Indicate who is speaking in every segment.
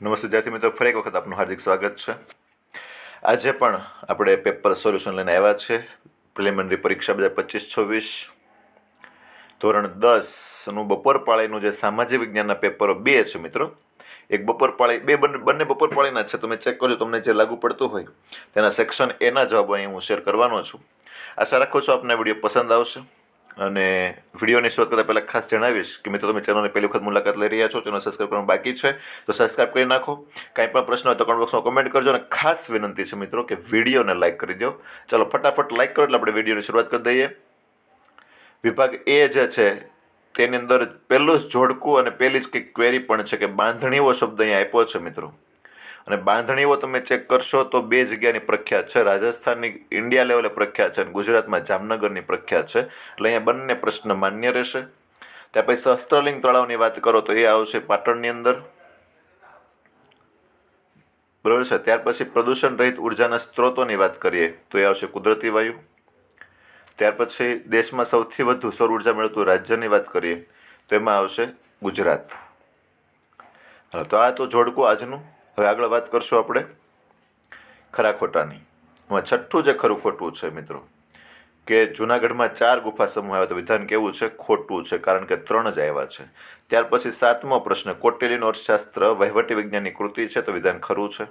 Speaker 1: નમસ્તે વિદ્યાર્થી મિત્રો, ફરી એક વખત આપનું હાર્દિક સ્વાગત છે. આજે પણ આપણે પેપર સોલ્યુશન લઈને આવ્યા છે. પ્રિલિમિનરી પરીક્ષા બે હજાર પચીસ છવ્વીસ. ધોરણ દસનું બપોર પાળીનું જે સામાજિક વિજ્ઞાનના પેપરો બે છે મિત્રો. એક બપોર પાળી, બે બંને બપોર પાળીના છે. તમે ચેક કરજો, તમને જે લાગુ પડતું હોય તેના સેક્શન એના જવાબો અહીં હું શેર કરવાનો છું. આશા રાખું છું આપને વીડિયો પસંદ આવશે. અને વિડીયોની શરૂઆત કરતાં પહેલાં ખાસ જણાવીશ કે મિત્રો, તમે ચેનલની પહેલી વખત મુલાકાત લઈ રહ્યા છો ચેનલ સબસ્ક્રાઈબ કરવાનું બાકી છે, તો સબસ્ક્રાઈબ કરી નાખો. કાંઈ પણ પ્રશ્ન હોય તો કમેન્ટ બોક્સમાં કમેન્ટ કરજો અને ખાસ વિનંતી છે મિત્રો કે વિડીયોને લાઇક કરી દો. ચાલો ફટાફટ લાઇક કરો એટલે આપણે વિડીયોની શરૂઆત કરી દઈએ. વિભાગ એ જે છે, તેની અંદર પહેલું જ જોડકું અને પહેલી જ કંઈક ક્વેરી પણ છે કે બાંધણીઓ શબ્દ અહીંયા આપ્યો છે મિત્રો. અને બાંધણીઓ તમે ચેક કરશો તો બે જગ્યાની પ્રખ્યાત છે. રાજસ્થાનની ઇન્ડિયા લેવલે પ્રખ્યાત છે અને ગુજરાતમાં જામનગરની પ્રખ્યાત છે. એટલે અહીંયા બંને પ્રશ્ન માન્ય રહેશે. ત્યાર પછી શસ્ત્રલિંગ તળાવની વાત કરો તો એ આવશે પાટણની અંદર. બરાબર છે? ત્યાર પછી પ્રદૂષણ રહિત ઉર્જાના સ્ત્રોતોની વાત કરીએ તો એ આવશે કુદરતી વાયુ. ત્યાર પછી દેશમાં સૌથી વધુ સૌર ઊર્જા મેળવતું રાજ્યની વાત કરીએ તો એમાં આવશે ગુજરાત. હા તો આ તો જોડકું આજનું. હવે આગળ વાત કરશું આપણે ખરા ખોટાની. એમાં છઠ્ઠું જે ખરું ખોટું છે મિત્રો, કે જુનાગઢમાં ચાર ગુફા સમૂહ આવ્યા તો વિધાન કેવું છે? ખોટું છે, કારણ કે ત્રણ જ આવ્યા છે. ત્યાર પછી સાતમો પ્રશ્ન, કોટેલીનું અર્થશાસ્ત્ર વહીવટી વિજ્ઞાનની કૃતિ છે તો વિધાન ખરું છે?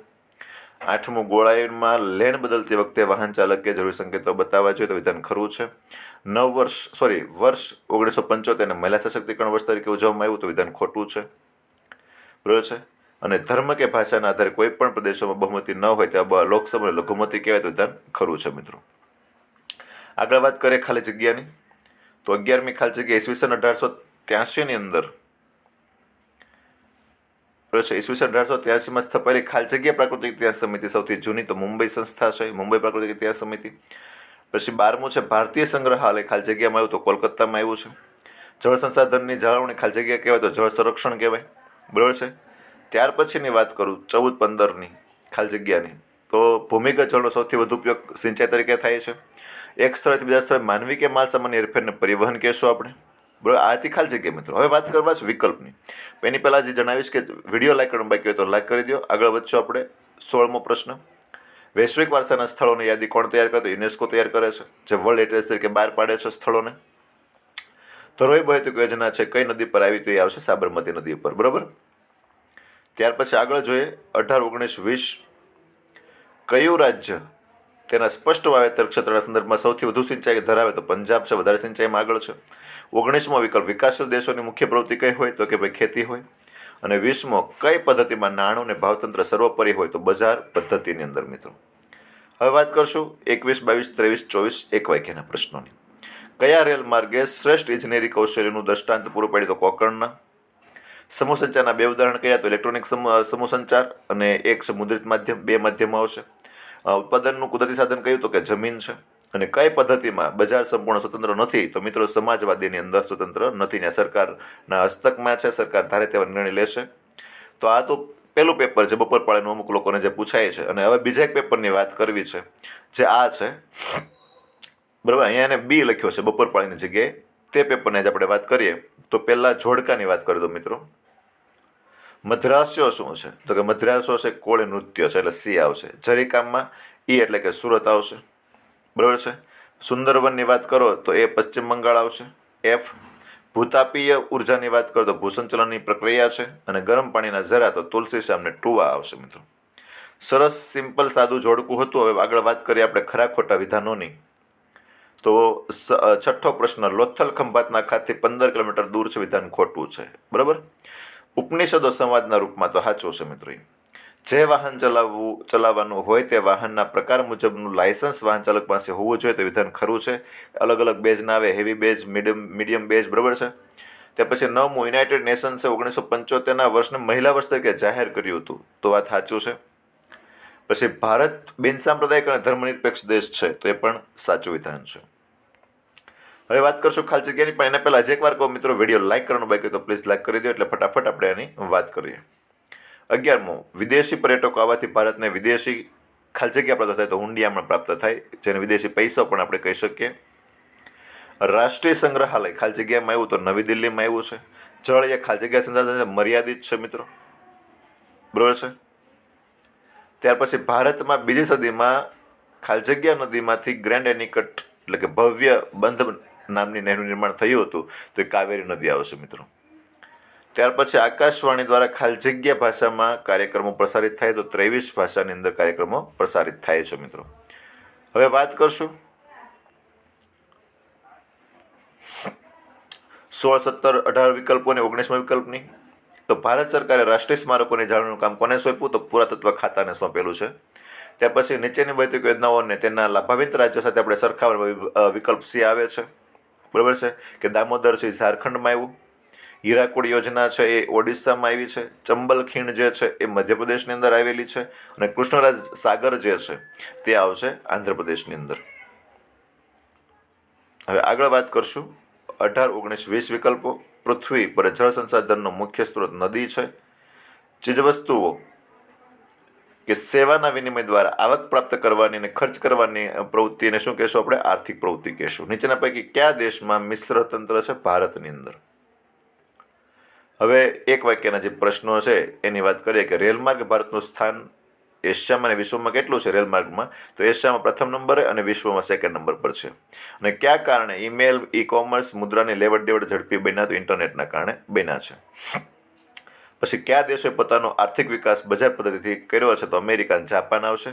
Speaker 1: આઠમું ગોળાઈમાં લેન બદલતી વખતે વાહન ચાલકે જરૂરી સંકેતો બતાવવા જોઈએ તો વિધાન ખરું છે? નવ વર્ષ સોરી વર્ષ ઓગણીસો પંચોતેરને મહિલા સશક્તિકરણ વર્ષ તરીકે ઉજવવામાં આવ્યું તો વિધાન ખોટું છે? બરોબર છે? અને ધર્મ કે ભાષાના આધારે કોઈ પણ પ્રદેશોમાં બહુમતી ન હોય ત્યાં લોકસભાને લઘુમતી કહેવાય તો વિધાન ખરું છે મિત્રો. આગળ વાત કરીએ ખાલી જગ્યાની. તો અગિયારમી ખાલી જગ્યા ઈસવીસન અઢારસો ત્યાસીની અંદર. છે, ઈસવીસન અઢારસો ત્યાસીમાં સ્થપાયેલી ખાલી જગ્યા પ્રાકૃતિક ઇતિહાસ સમિતિ સૌથી જૂની તો મુંબઈ સંસ્થા છે, મુંબઈ પ્રાકૃતિક ઇતિહાસ સમિતિ. પછી બારમું છે, ભારતીય સંગ્રહાલય ખાલી જગ્યામાં આવ્યું તો કોલકાતામાં આવ્યું છે. જળ સંસાધનની જાળવણી ખાલી જગ્યા કહેવાય તો જળ સંરક્ષણ કહેવાય. બરાબર છે? ત્યાર પછીની વાત કરું, ચૌદ પંદરની ખાલી જગ્યાની. તો ભૂમિગત જળનો સૌથી વધુ ઉપયોગ સિંચાઈ તરીકે થાય છે. એક સ્થળેથી બીજા સ્થળે માનવી કે માલ સામાન્ય હેરફેરને પરિવહન કહેશું આપણે? બરાબર, આથી ખાલી જગ્યા મિત્રો. હવે વાત કરવા છે વિકલ્પની. એની પહેલાં જે જણાવીશ કે વીડિયો લાઈક કરવાનું બાકી હોય તો લાઈક કરી દો આગળ વધશો આપણે સોળમો પ્રશ્ન. વૈશ્વિક વારસાના સ્થળોની યાદી કોણ તૈયાર કરે? તો યુનેસ્કો તૈયાર કરે છે, જે વર્લ્ડ હેરિટેજ તરીકે બહાર પાડે છે સ્થળોને. ધરોઈ બહેતુક યોજના છે, કઈ નદી પર આવી તો એ આવશે સાબરમતી નદી ઉપર. બરાબર? ત્યાર પછી આગળ જોઈએ અઢાર, ઓગણીસ, વીસ. કયું રાજ્ય તેના સ્પષ્ટ વાવેતર ક્ષેત્રના સંદર્ભમાં સૌથી વધુ સિંચાઈ ધરાવે તો પંજાબ છે, વધારે સિંચાઈમાં આગળ છે. ઓગણીસમો વિકલ્પ વિકાસશીલ દેશોની મુખ્ય પ્રવૃત્તિ કઈ હોય તો કે ભાઈ ખેતી હોય. અને વીસમો, કઈ પદ્ધતિમાં નાણું અને ભાવતંત્ર સર્વોપરી હોય તો બજાર પદ્ધતિની અંદર મિત્રો. હવે વાત કરશું એકવીસ, બાવીસ, ત્રેવીસ, ચોવીસ, એક વાક્યના પ્રશ્નોની. કયા રેલ માર્ગે શ્રેષ્ઠ ઇજનેરી કૌશલ્યનું દ્રષ્ટાંત પૂરું પાડ્યું તો કોકણના? સમૂહ સંચારના બે ઉદાહરણ કયા તો ઇલેક્ટ્રોનિક સમૂહ સંચાર અને એક છે મુદ્રિત માધ્યમ, બે માધ્યમો આવશે. ઉત્પાદનનું કુદરતી સાધન કયું તો કે જમીન છે. અને કઈ પદ્ધતિમાં બજાર સંપૂર્ણ સ્વતંત્ર નથી તો મિત્રો સમાજવાદીની અંદર સ્વતંત્ર નથી ને સરકારના હસ્તકમાં છે, સરકાર ધારે તેવા નિર્ણય લેશે. તો આ તો પહેલું પેપર છે બપોર પાળીનું અમુક લોકોને જે પૂછાય છે. અને હવે બીજા એક પેપરની વાત કરવી છે, જે આ છે. બરાબર, અહીંયા એને બી લખ્યો છે, બપોર પાળીની જગ્યાએ. તે પેપરની જ આપણે વાત કરીએ, તો પહેલાં જોડકાની વાત કરી દો મિત્રો. મદ્રાસ્યો શું છે? તો કે મદ્રાસ્યો છે કોળી નૃત્ય છે, એટલે સી આવશે. જરીકામમાં ઈ એટલે કે સુરત આવશે. બરાબર છે? સુંદરવનની વાત કરો, તો એ પશ્ચિમ બંગાળ આવશે. એફ, ભૂતાપીય ઉર્જાની વાત કરો, તો ભૂસંચલનની પ્રક્રિયા છે. અને ગરમ પાણીના જરા તો તુલસી શામને ટુવા આવશે મિત્રો. સરસ, સિમ્પલ, સાદું, જોડકું હતું. હવે આગળ વાત કરીએ આપણે ખરા ખોટા વિધાનોની. તો છઠ્ઠો પ્રશ્ન, લોથલ ખંભાતના ખાતથી પંદર કિલોમીટર દૂર છે વિધાન ખોટું છે. બરાબર? ઉપનિષદો સંવાદના રૂપમાં તો સાચું છે મિત્રો જે વાહન ચલાવવું, ચલાવવાનું હોય તે વાહનના પ્રકાર મુજબનું લાયસન્સ વાહન ચાલક પાસે હોવું જોઈએ તો વિધાન ખરું છે. અલગ અલગ બેઝ ના આવે, heavy base, medium medium base, બરાબર છે? ત્યાર પછી નવમું, યુનાઇટેડ નેશન્સે ઓગણીસો પંચોતેરના વર્ષને મહિલા વર્ષ તરીકે જાહેર કર્યું હતું. તો વાત સાચું છે. પછી ભારત બિનસાંપ્રદાયિક અને ધર્મનિરપેક્ષ દેશ છે, તો એ પણ સાચું વિધાન છે. હવે વાત કરશું ખાલી જગ્યાની, પણ એના પહેલાં એક વાર કહો, મિત્રો, વીડિયો લાઇક કરવાનું બાકી તો પ્લીઝ લાઇક કરી દો, એટલે ફટાફટ આપણે એની વાત કરીએ. અગિયારમો, વિદેશી પર્યટકો આવવાથી ભારતને વિદેશી ખાલી જગ્યા પ્રાપ્ત થાય તો હુંડિયામણ પ્રાપ્ત થાય, જેને વિદેશી પૈસા પણ આપણે કહી શકીએ. રાષ્ટ્રીય સંગ્રહાલય, ખાલી જગ્યામાં આવ્યું તો નવી દિલ્હીમાં આવ્યું છે. જળ એ ખાલી જગ્યા સંસાધન મર્યાદિત છે, મિત્રો. બરોબર છે? ત્યાર પછી ભારતમાં બીજી સદીમાં ખાલજગ્યા નદીમાંથી ગ્રેન્ડ એનિકટ એટલે કે ભવ્ય બંધ નામની નહેરનું નિર્માણ થયું હતું, તો એ કાવેરી નદી આવશે મિત્રો. ત્યાર પછી આકાશવાણી દ્વારા ખાલજગ્યા ભાષામાં કાર્યક્રમો પ્રસારિત થાય, તો ત્રેવીસ ભાષાની અંદર કાર્યક્રમો પ્રસારિત થાય છે મિત્રો. હવે વાત કરશું સોળ સત્તર અઢાર વિકલ્પો અને ઓગણીસમાં વિકલ્પની. તો ભારત સરકારે રાષ્ટ્રીય સ્મારકોની જાળવણીનું કામ કોને સોંપ્યું? તો પુરાતત્વ ખાતાને સોંપેલું છે. ત્યાર પછી નીચેની વૈદિક યોજનાઓને તેના લાભાવિત રાજ્યો સાથે આપણે સરખાવવા વિકલ્પ સી આવે છે. બરાબર છે? કે દામોદર છે ઝારખંડમાં આવ્યું. હીરાકુડ યોજના છે એ ઓડિશામાં આવી છે. ચંબલ ખીણ જે છે એ મધ્યપ્રદેશની અંદર આવેલી છે અને કૃષ્ણરાજ સાગર જે છે તે આવશે આંધ્રપ્રદેશની અંદર. હવે આગળ વાત કરશું. અઢાર, ઓગણીસ, વીસ વિકલ્પો. પૃથ્વી પર જળ સંસાધનનો મુખ્ય સ્ત્રોત નદી છે. ચીજવસ્તુઓ. કે સેવાના વિનિમય દ્વારા આવક પ્રાપ્ત કરવાની અને ખર્ચ કરવાની પ્રવૃત્તિને શું કહેશું આપણે? આર્થિક પ્રવૃત્તિ કહેશું. નીચેના પૈકી કયા દેશમાં મિશ્ર તંત્ર છે? ભારતની અંદર. હવે એક વાક્યના જે પ્રશ્નો છે, એની વાત કરીએ કે રેલમાર્ગ ભારતનું સ્થાન એશિયામાં અને વિશ્વમાં કેટલું છે રેલમાર્ગમાં? તો એશિયામાં પ્રથમ નંબરે અને વિશ્વમાં સેકન્ડ નંબર પર છે. અને કયા કારણે ઈમેલ ઈ કોમર્સ મુદ્રાની લેવડ દેવડ ઝડપી બન્યા? તો ઇન્ટરનેટના કારણે બન્યા છે. પછી કયા દેશોએ પોતાનો આર્થિક વિકાસ બજાર પદ્ધતિથી કર્યો છે તો અમેરિકા અને જાપાન આવશે.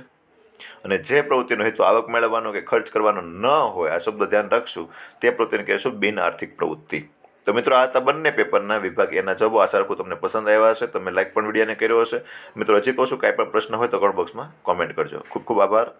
Speaker 1: અને જે પ્રવૃત્તિનો હેતુ આવક મેળવવાનો કે ખર્ચ કરવાનો ન હોય, આ શબ્દ ધ્યાન રાખશું, તે પ્રવૃત્તિને કહેશું બિન આર્થિક પ્રવૃત્તિ. તો મિત્રો, આ હતા બંને પેપરના વિભાગ. એના જવાબો આશા રાખું તમને પસંદ આવ્યા હશે. તમે લાઈક પણ વિડીયોને કર્યો હશે. મિત્રો, હજી કહું છું, કાંઈ પણ પ્રશ્ન હોય તો કમેન્ટ બોક્સમાં કોમેન્ટ કરજો. ખૂબ ખૂબ આભાર.